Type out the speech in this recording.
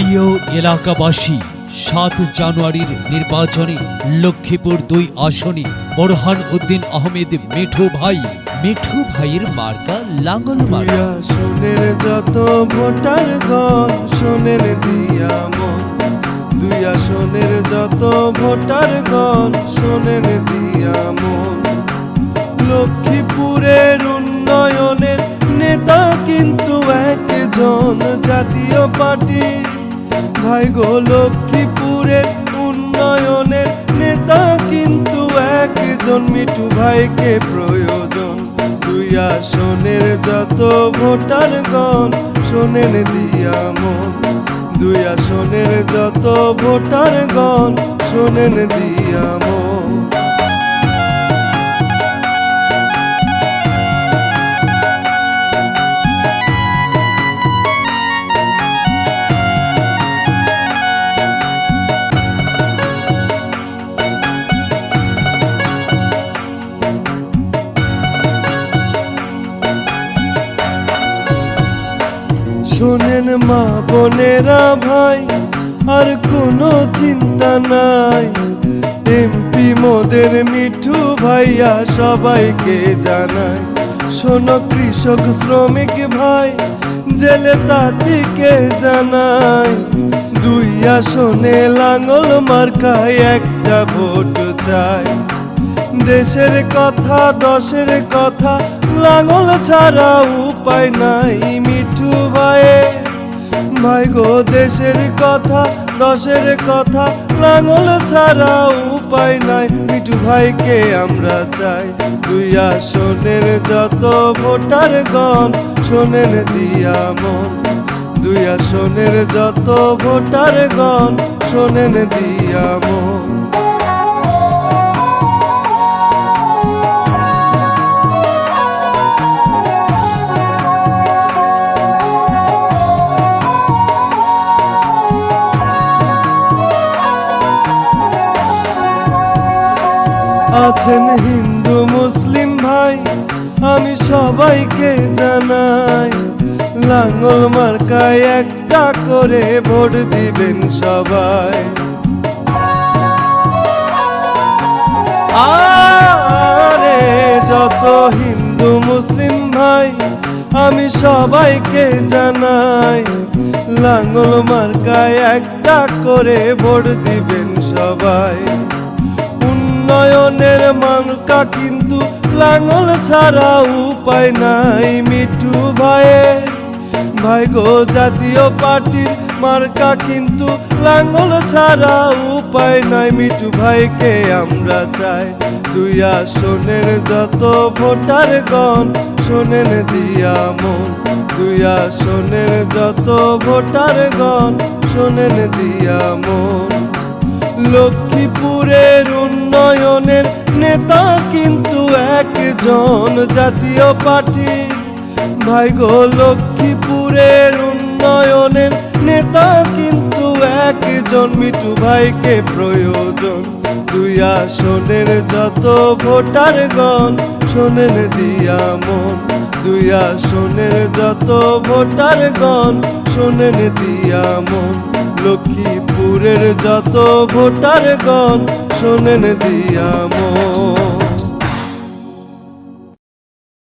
প্রিয় এলাকাবাসী, সাত জানুয়ারির নির্বাচনে লক্ষ্মীপুর দুই আসনে বোরহান উদ্দিন আহমেদ, মিঠু ভাই, মিঠু ভাইয়ের মার্কা লাঙ্গল মার্কা। আসনের যত ভোটার গণ দিয়া মন। দুই আসনের যত ভোটার গণ, শোনেন দিয়া মন। লক্ষ্মীপুরের উন্নয়নের নেতা কিন্তু একজন জাতীয় পার্টি ভাই গো লক্ষ্মীপুরের উন্নয়নের নেতা, কিন্তু একজন মিঠু ভাইকে প্রয়োজন। দুই আসনের যত ভোটার গণ, শোনেন দিয়া মন। দুই আসনের যত ভোটার গণ, শোনেন দিয়া মন। শোনেন মা বোনেরা ভাই, আর কোনো চিন্তা নাই। এমপি মোদের মিঠু ভাইয়া সবাইকে জানায় শোনো কৃষক শ্রমিক ভাই, জেলে তাতিকে জানাই। দুই আসনে লাঙল মার্কায় একটা ভোট চাই। দেশের কথা, দশের কথা, লাঙল ছাড়া উপায় নাই মিঠু ভাই গো, দেশের কথা, দশের কথা, লাঙল ছাড়া উপায় নাই। মিঠু ভাইকে আমরা চাই, দুই আসনের যত ভোটার গণ, শোনেন দিয়া মন। দুই আসনের যত ভোটার গণ, শোনেন দিয়া মন। আছেন হিন্দু মুসলিম ভাই, আমি সবাইকে জানাই, লাঙ্গল মার্কায় একটা করে ভোট দিবেন সবাই। আরে যত হিন্দু মুসলিম ভাই, আমি সবাইকে জানাই, লাঙ্গল মার্কায় একটা করে ভোট দিবেন সবাই। উন্নয়নের মার্কা কিন্তু লাঙল ছাড়া উপায় নাই মিঠু ভাইয়ে। ভাই গো, জাতীয় পার্টির মার্কা কিন্তু লাঙল ছাড়া উপায় নাই মিঠু ভাইকে আমরা চাই। দুই আসনের যত ভোটার গণ, শোনেন দিয়া মন। দুই আসনের যত ভোটার গণ, শোনেন দিয়া মন। লক্ষ্মীপুরের উন্নয়নের নেতা কিন্তু একজন জাতীয় পার্টি। ভাই গো, লক্ষ্মীপুরের উন্নয়নের নেতা কিন্তু একজন। মিঠু ভাইকে প্রয়োজন দুই আসনের যত ভোটার গণ শোনেন দিয়া মন, দুই আসনের যত ভোটার গণ শোনেন দিয়া মন, লক্ষ্মীপুরের যত ভোটার গণ শোনেন দিয়া মন